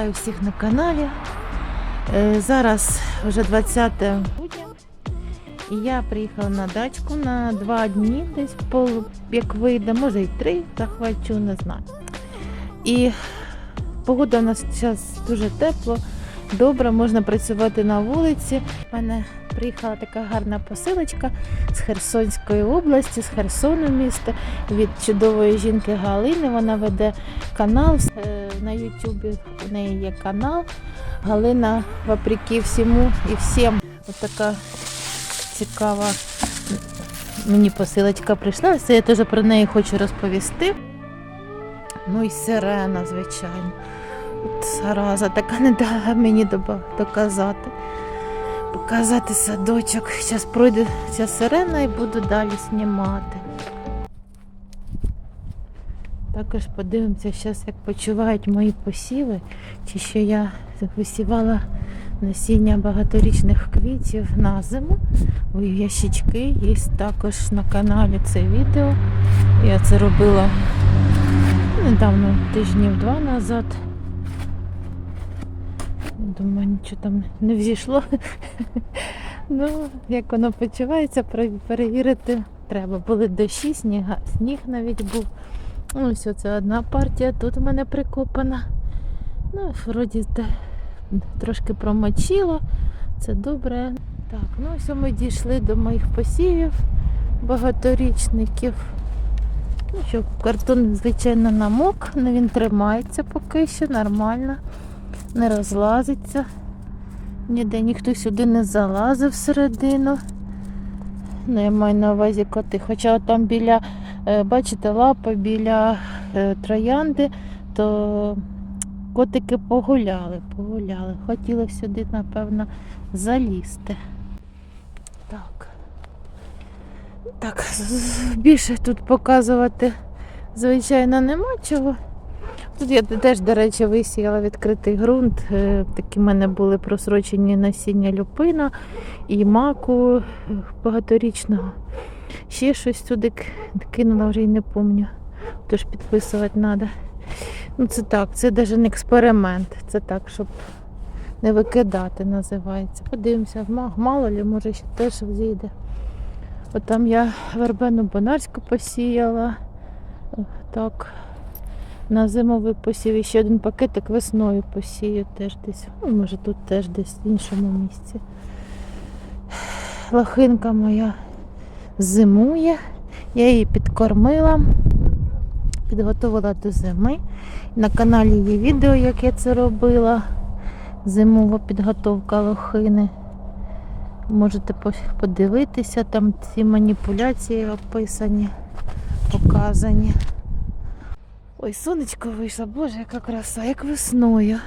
Вітаю всіх на каналі. Е, Зараз вже 20 грудня. І я приїхала на дачку на два дні, десь пол, як вийде, може і три захвачу, не знаю. І погода у нас зараз дуже тепло, добре, можна працювати на вулиці. У мене приїхала така гарна посилочка з Херсонської області, з Херсону міста від чудової жінки Галини. Вона веде канал е, на Ютубі. У неї є канал Галина вопреки всьому і всім. Ось така цікава мені посилочка прийшла. Це я теж про неї хочу розповісти. Ну і сирена, звичайно. От зараза така не дала мені доказати. Показати садочок. Зараз пройде ця сирена і буду далі знімати. Також подивимося зараз, як почувають мої посіви, чи що я висівала насіння багаторічних квітів на зиму. Ой, ящички є також на каналі це відео. Я це робила недавно, тижнів два назад. Думаю, нічого там не взійшло. Ну, як воно почувається, перевірити треба. Були дощі, сніга, сніг навіть був. Ну, Ось це одна партія, тут у мене прикопана. Ну, вроді трошки промочило, це добре. Так, ну ось ми дійшли до моїх посівів багаторічників. Ну що, картон, звичайно, намок, але він тримається поки що, нормально, не розлазиться. Ніде ніхто сюди не залазив всередину. Ну, маю на увазі коти. Хоча там біля, е, бачите, лапа біля е, троянди, то котики погуляли, погуляли. Хотіли сюди, напевно, залізти. Так. Так, більше тут показувати, звичайно, нема чого. Тут я теж, до речі, висіяла відкритий ґрунт. Е, Такі в мене були просрочені насіння люпина і маку е, багаторічного. Ще щось туди кинула, вже й не пам'ятаю. Тож підписувати треба. Ну, це так, це навіть не експеримент. Це так, щоб не викидати, називається. Подивимося, мало ли, може ще теж зійде. От там я вербену бонарську посіяла. Так. На зимовий посів і ще один пакетик весною посію теж десь. Ну, може тут теж десь в іншому місці. Лохинка моя зимує. Я її підкормила, підготувала до зими. На каналі є відео, як я це робила. Зимова підготовка лохини. Можете подивитися, там ці маніпуляції описані, показані. Ой, сонечко вийшло, боже, яка краса, як весною.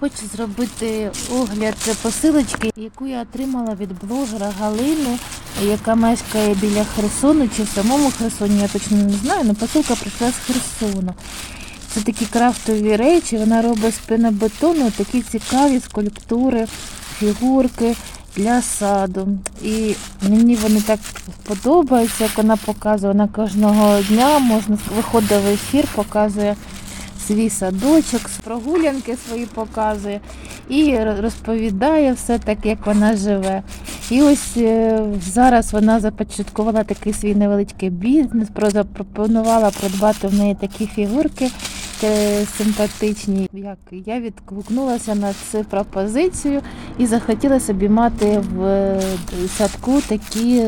Хочу зробити огляд посилочки, яку я отримала від блогера Галини, яка мешкає біля Херсону чи в самому Херсоні, я точно не знаю, але посилка прийшла з Херсону. Це такі крафтові речі, вона робить з пенобетону такі цікаві скульптури, фігурки для саду. І мені вони так подобаються, як вона показує. Вона кожного дня можна виходить в ефір, показує свій садочок, прогулянки свої показує і розповідає все так, як вона живе. І ось е, зараз вона започаткувала такий свій невеличкий бізнес, про- запропонувала придбати в неї такі фігурки симпатичні. Як я відгукнулася на цю пропозицію і захотіла собі мати в е, садку такі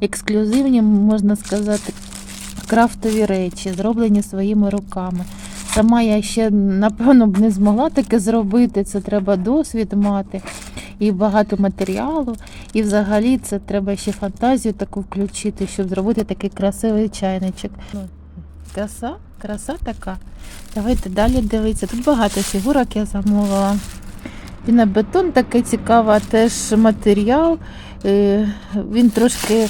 ексклюзивні, можна сказати, крафтові речі, зроблені своїми руками. Сама я ще, напевно, б не змогла таке зробити. Це треба досвід мати і багато матеріалу. І взагалі це треба ще фантазію таку включити, щоб зробити такий красивий чайничок. Краса, краса така. Давайте далі дивитися. Тут багато фігурок я замовила. Пінобетон такий цікавий теж матеріал. Е, Він трошки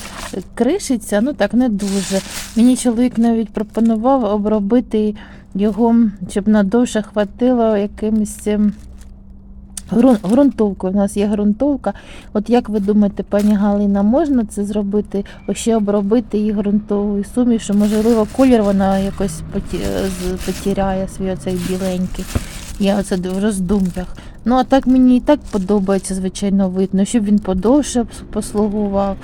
кришиться, ну так не дуже. Мені чоловік навіть пропонував обробити його, щоб надовше хватило якимось Грунтовка. У нас є грунтовка. От як ви думаєте, пані Галина, можна це зробити, ще обробити її ґрунтовою сумішю? Можливо, колір вона якось потіряє свій оцей біленький. Я оце в роздум'ях. Ну, а так мені і так подобається, звичайно, видно, щоб він подовше послугував.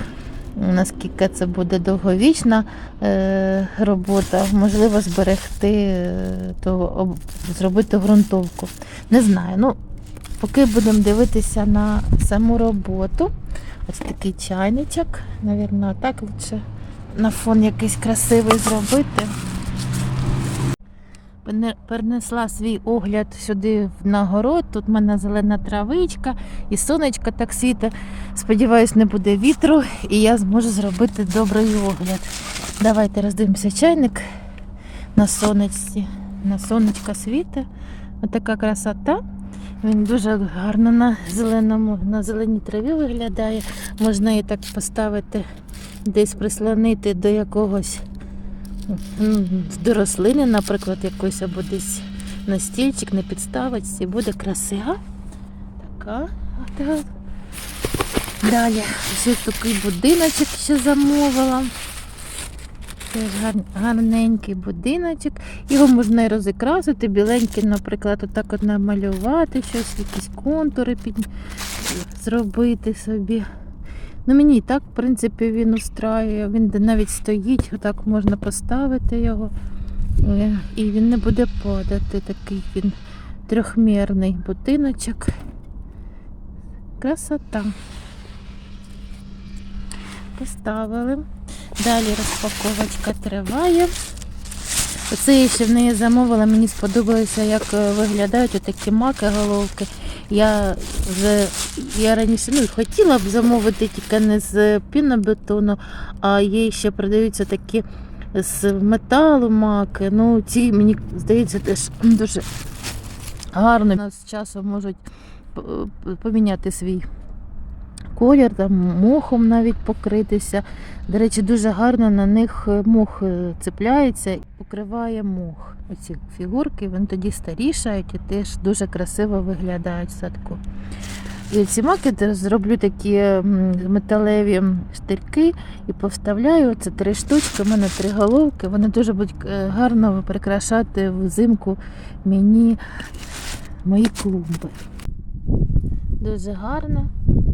Наскільки це буде довговічна е, робота, можливо, зберегти, е, то об, зробити ґрунтовку. Не знаю. Ну, поки будемо дивитися на саму роботу. Ось такий чайничок. Навірно, так лучше на фон якийсь красивий зробити. Перенесла свій огляд сюди в нагород. Тут в мене зелена травичка і сонечко так світе. Сподіваюсь, не буде вітру, і я зможу зробити добрий огляд. Давайте роздивимося чайник на сонечці. На сонечко світе. Отака красота. Він дуже гарно на зеленому, на зеленій траві виглядає. Можна її так поставити, десь прислонити до якогось до рослини, наприклад, якоїсь або десь на стільчик, на підставочці. Буде красиво. Така. Далі ось такий будиночок ще замовила. Теж гарненький будиночок. Його можна і розікрасити, біленький, наприклад, отак от намалювати щось, якісь контури під... зробити собі. Ну, мені і так, в принципі, він устраює. Він навіть стоїть, отак можна поставити його. Е, І він не буде падати. Такий він трьохмірний будиночок. Красота. Поставили. Далі розпаковочка триває. Оце я ще в неї замовила, мені сподобалося, як е, виглядають отакі маки головки. Я вже я раніше ну, хотіла б замовити тільки не з пінобетону, а є ще продаються такі з металу маки. Ну, ці, мені здається, теж дуже гарно. У нас з часом можуть п- поміняти свій колір, там мохом навіть покритися. До речі, дуже гарно на них е, мох е, цепляється і покриває мох. Оці фігурки, вони тоді старішають і теж дуже красиво виглядають в садку. І ці маки зроблю такі металеві штирки і повставляю. Це три штучки, у мене три головки. Вони дуже будуть е, гарно прикрашати взимку мені мої клумби. Дуже гарно.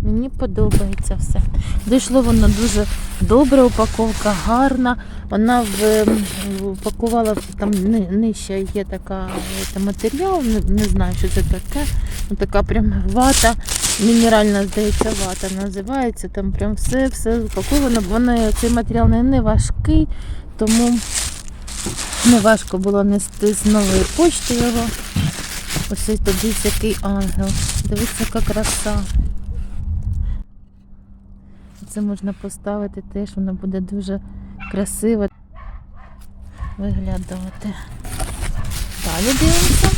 Мені подобається все. Дійшло воно дуже добре, упаковка гарна. Вона в, ем, упакувала там ни- нижче є така е, матеріал, не, не знаю, що це таке. Ну, така прям вата, мінеральна, здається, вата називається. Там прям все, все упаковано. Вона цей матеріал не, важкий, тому не важко було нести з нової почти його. Ось ось дивіться, який ангел. Дивіться, яка краса. Це можна поставити теж, воно буде дуже красиво виглядати. Далі дивимося.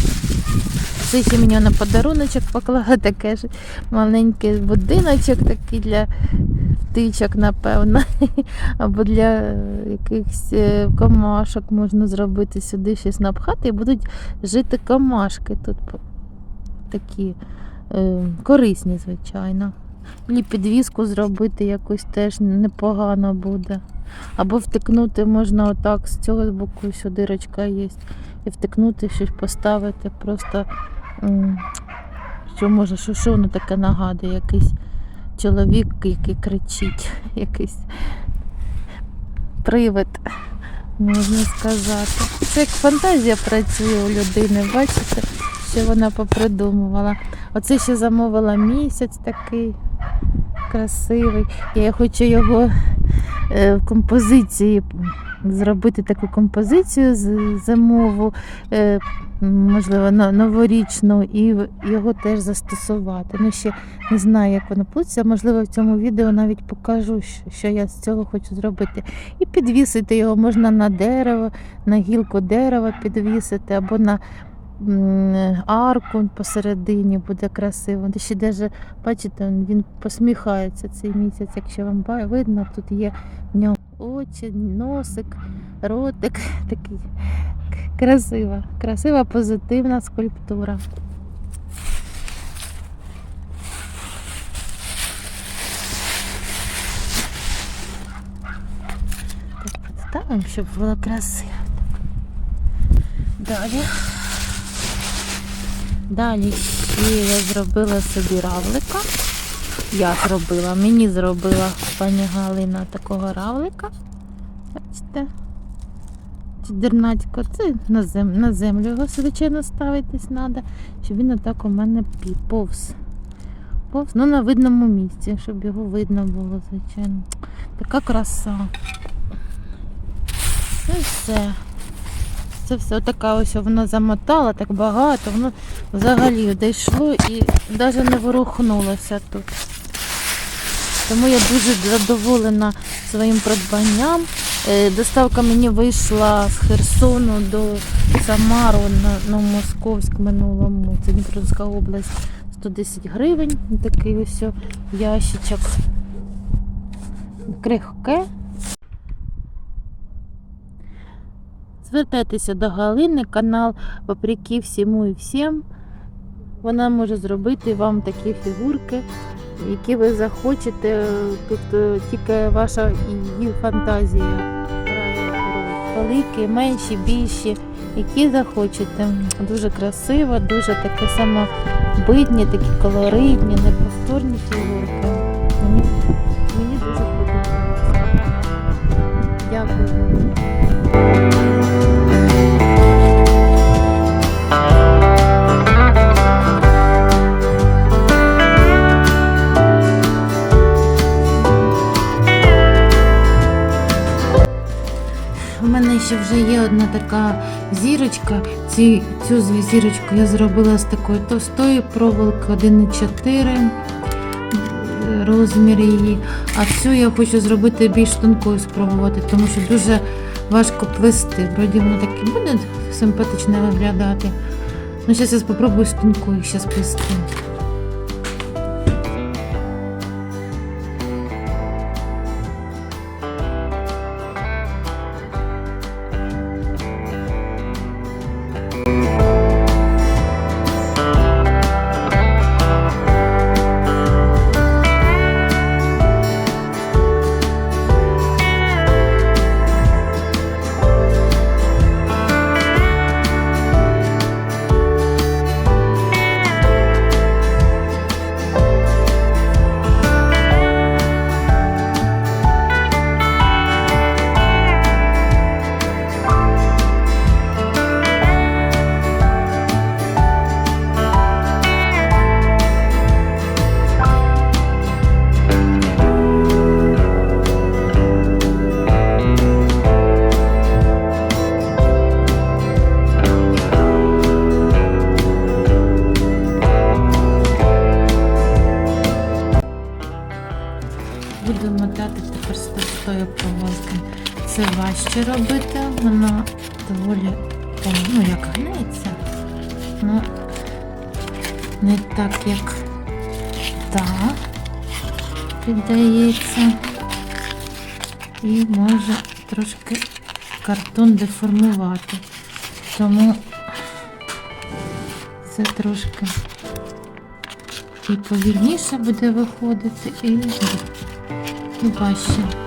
Ще мені на подаруночок поклала таке ж маленький будиночок такий для птичок, напевно. Або для якихось е, комашок можна зробити сюди щось напхати і будуть жити комашки тут такі е, корисні, звичайно. І підвіску зробити якось теж непогано буде. Або втикнути можна отак з цього боку, що дирочка є. І втикнути щось поставити. Просто що може, що, що воно таке нагадує, якийсь чоловік, який кричить, якийсь привид, можна сказати. Це як фантазія працює у людини, бачите, що вона попридумувала. Оце ще замовила місяць такий красивий. Я хочу його е, в композиції зробити таку композицію зимову, е, можливо, новорічну, і його теж застосувати. Ну, ще не знаю, як воно вийде. Можливо, в цьому відео навіть покажу, що- я з цього хочу зробити. І підвісити його можна на дерево, на гілку дерева підвісити або на арку посередині буде красиво. Ще даже, бачите, він посміхається цей місяць, якщо вам видно, тут є в нього очі, носик, ротик. Такий красива, красива, позитивна скульптура. Так, Підставимо, щоб було красиво. Далі. Далі я зробила собі равлика. Я зробила, мені зробила пані Галина такого равлика. Бачите? Чудернацько. Це на, зем... на землю його, звичайно, ставитись треба, щоб він отак у мене повз. Повз, ну на видному місці, щоб його видно було, звичайно. Така краса. Це все. Це все отака ось вона замотала так багато, воно взагалі дійшло і навіть не ворухнулося тут. Тому я дуже задоволена своїм придбанням. Е, Доставка мені вийшла з Херсону до Самару на, на Московськ минулому. Це Дніпровська область. 110 гривень. Такий ось ящичок. Крихке. Звертайтеся до Галини, канал Вопреки всьому і всім. Вона може зробити вам такі фігурки, які ви захочете. Тут е, тільки ваша її фантазія. Великі, менші, більші, які захочете. Дуже красиво, дуже такі самобитні, такі колоритні, неповторні фігурки. Мені дуже подобається. Дякую. Така зірочка. Ці, цю зірочку я зробила з такої товстої проволоки 1,4 розмір її. А цю я хочу зробити більш тонкою спробувати, тому що дуже важко плести. Вроді воно так буде симпатично виглядати. Ну, зараз я спробую з тонкою плести. Буду мотати тепер з товстої проволоки. Це важче робити, вона доволі ну, як гнеться. Ну, не так, як та піддається. І може трошки картон деформувати. Тому це трошки і повільніше буде виходити, і і важче. your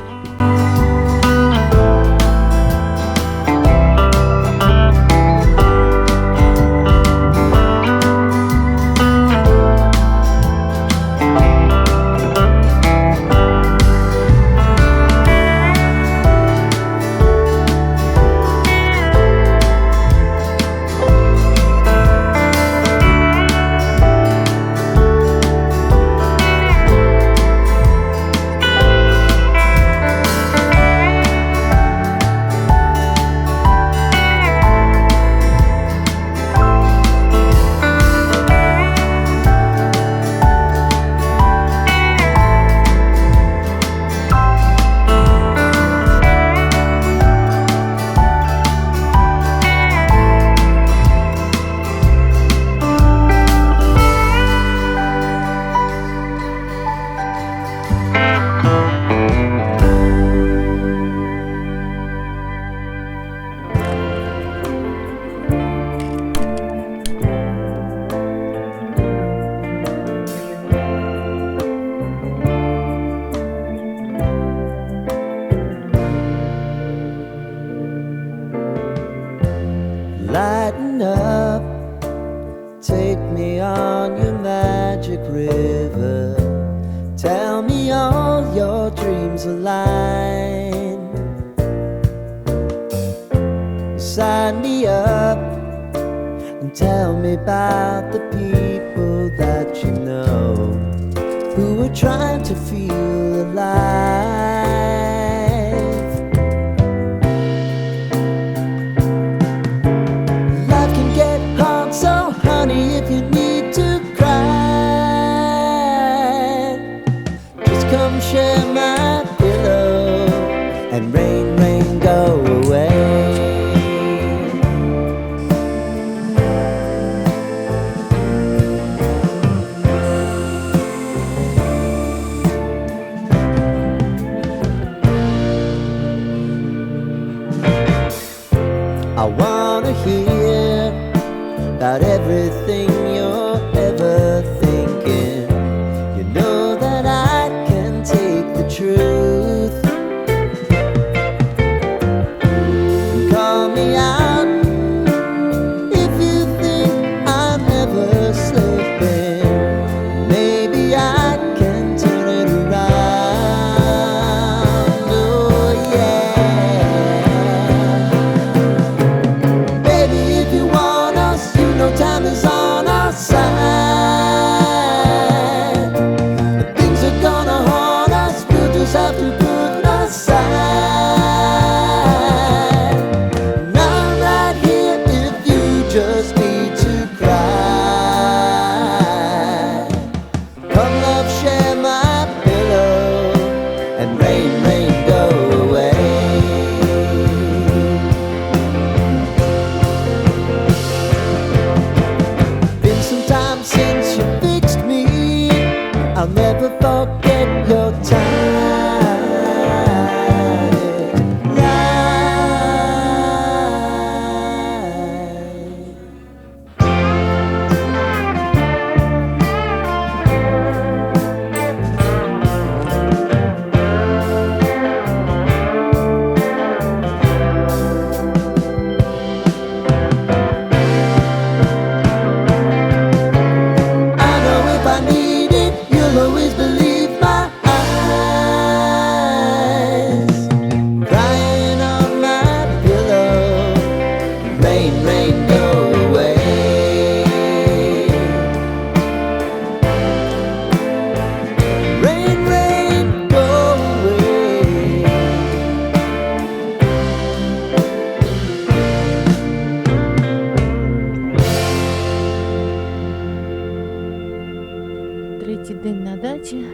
Третій день на дачі.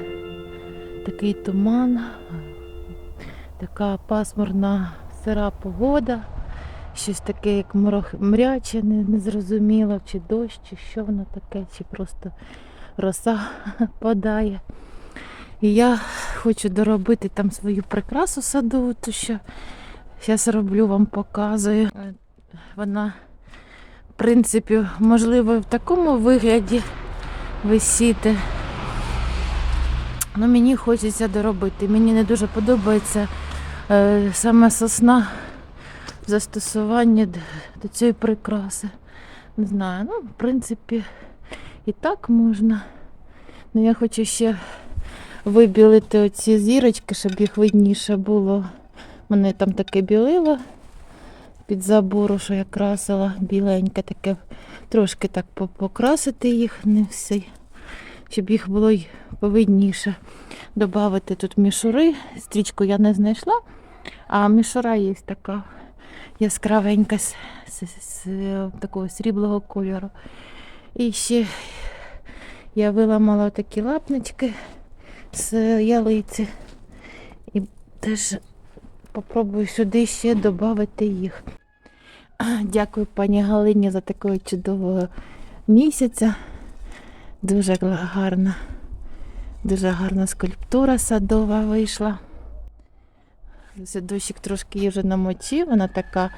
Такий туман, така пасмурна сира погода. Щось таке, як мряче, незрозуміло, чи дощ, чи що воно таке, чи просто роса падає. І я хочу доробити там свою прикрасу садову, ту що зараз роблю, вам показую. Вона, в принципі, можливо, в такому вигляді висіти. Ну, мені хочеться доробити. Мені не дуже подобається е, саме сосна д- до цієї прикраси. Не знаю, ну, в принципі, і так можна. Ну, я хочу ще вибілити оці зірочки, щоб їх видніше було. Мене там таке білило під забору, що я красила біленьке, таке трошки так покрасити їх, не всі щоб їх було й повидніше. Добавити тут мішури. Стрічку я не знайшла, а мішура є така яскравенька з, з, з, такого сріблого кольору. І ще я виламала такі лапнички з ялиці. І теж попробую сюди ще додати їх. Дякую пані Галині за такого чудового місяця. Дуже гарна, дуже гарна скульптура садова вийшла. Дощик трошки її вже намочив, вона така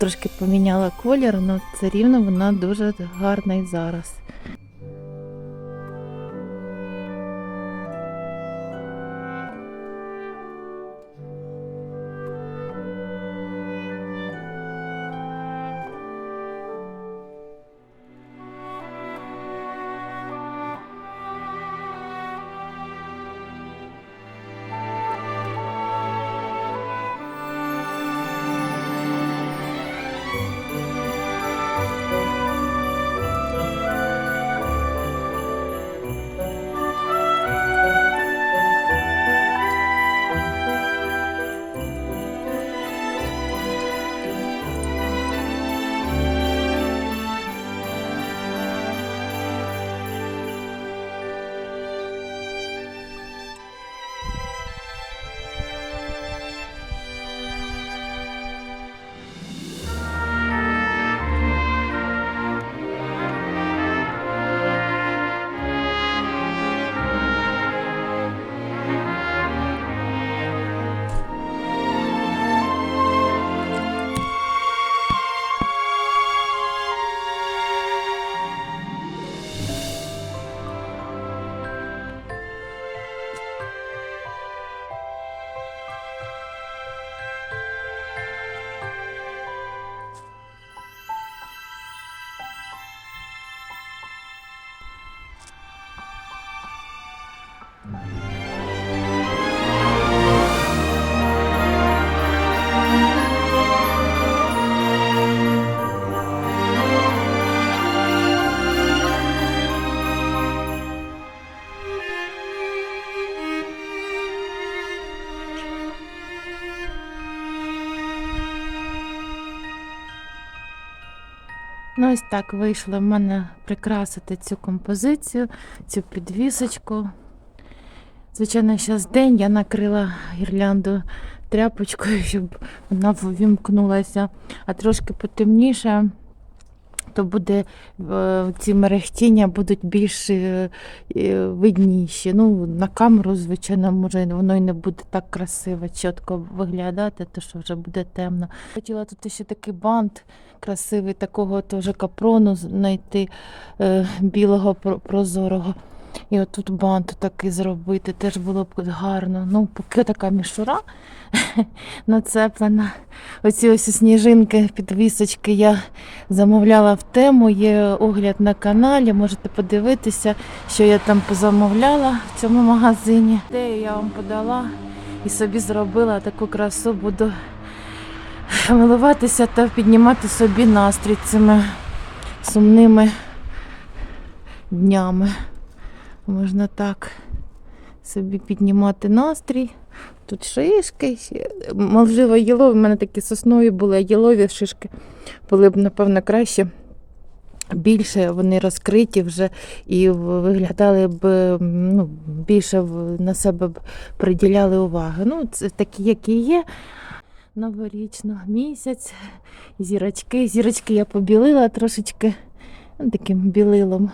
трошки поміняла колір, але все рівно вона дуже гарна і зараз. Ну, ось так вийшло в мене прикрасити цю композицію, цю підвісочку. Звичайно, зараз день я накрила гірлянду тряпочкою, щоб вона ввімкнулася, а трошки потемніше, то буде е, ці мерехтіння будуть більш е, е, видніші. Ну, на камеру, звичайно, може воно і не буде так красиво, чітко виглядати, то що вже буде темно. Хотіла тут ще такий бант красивий, такого теж капрону знайти білого прозорого. І отут бант такий зробити, теж було б гарно. Ну, поки така мішура нацеплена. Оці ось сніжинки, підвісочки я замовляла в тему. Є огляд на каналі. Можете подивитися, що я там позамовляла в цьому магазині. Ідею я вам подала і собі зробила таку красу. Буду милуватися та піднімати собі настрій цими сумними днями. Можна так собі піднімати настрій. Тут шишки, можливо, єлові, в мене такі соснові були, єлові шишки були б, напевно, краще. Більше вони розкриті вже і виглядали б ну, більше на себе б приділяли уваги. Ну, це такі, які є. Новорічно місяць, зірочки. Зірочки я побілила трошечки ну, таким білилом,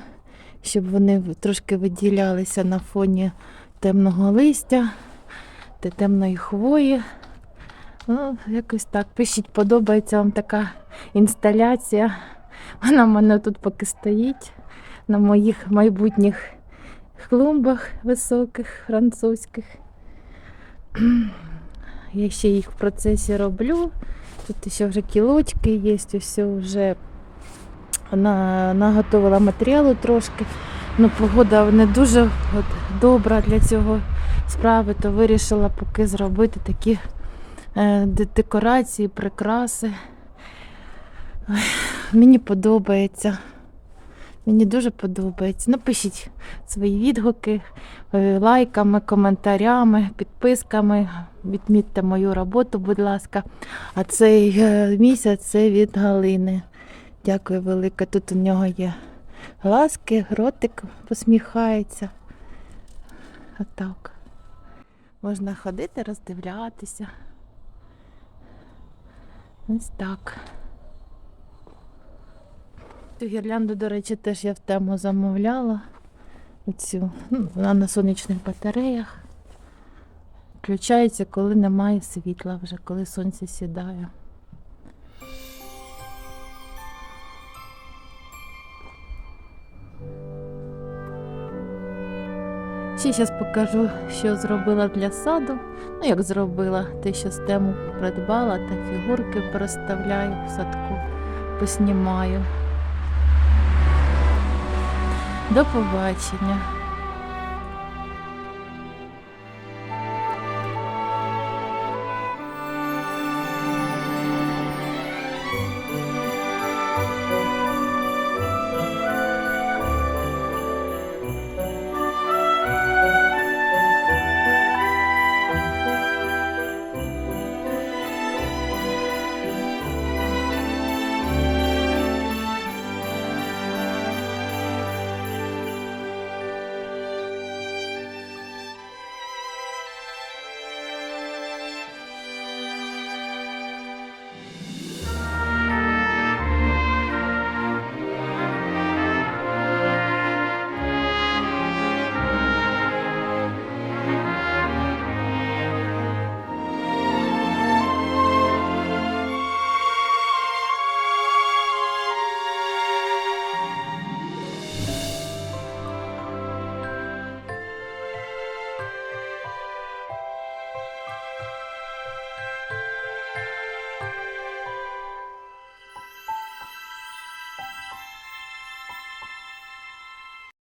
щоб вони трошки виділялися на фоні темного листя та темної хвої. Ну, якось так. Пишіть, подобається вам така інсталяція. Вона в мене тут поки стоїть на моїх майбутніх клумбах високих, французьких. Я ще їх в процесі роблю. Тут ще вже кілочки є, все вже на, наготовила матеріалу трошки. Ну, погода не дуже от, добра для цього справи, то вирішила поки зробити такі е, декорації, прикраси. Ой, Мені подобається. Мені дуже подобається. Напишіть свої відгуки е, лайками, коментарями, підписками. Відмітьте мою роботу, будь ласка. А цей е, місяць це від Галини. Дякую велике. Тут у нього є глазки, ротик посміхається. Отак. Можна ходити, роздивлятися. Ось так. Цю гірлянду, до речі, теж я в тему замовляла. Оцю. Ну, вона на сонячних батареях. Включається, коли немає світла вже, коли сонце сідає. Ще зараз покажу, що зробила для саду. Ну, як зробила, те, що з тему придбала, та фігурки переставляю в садку, поснімаю. До побачення.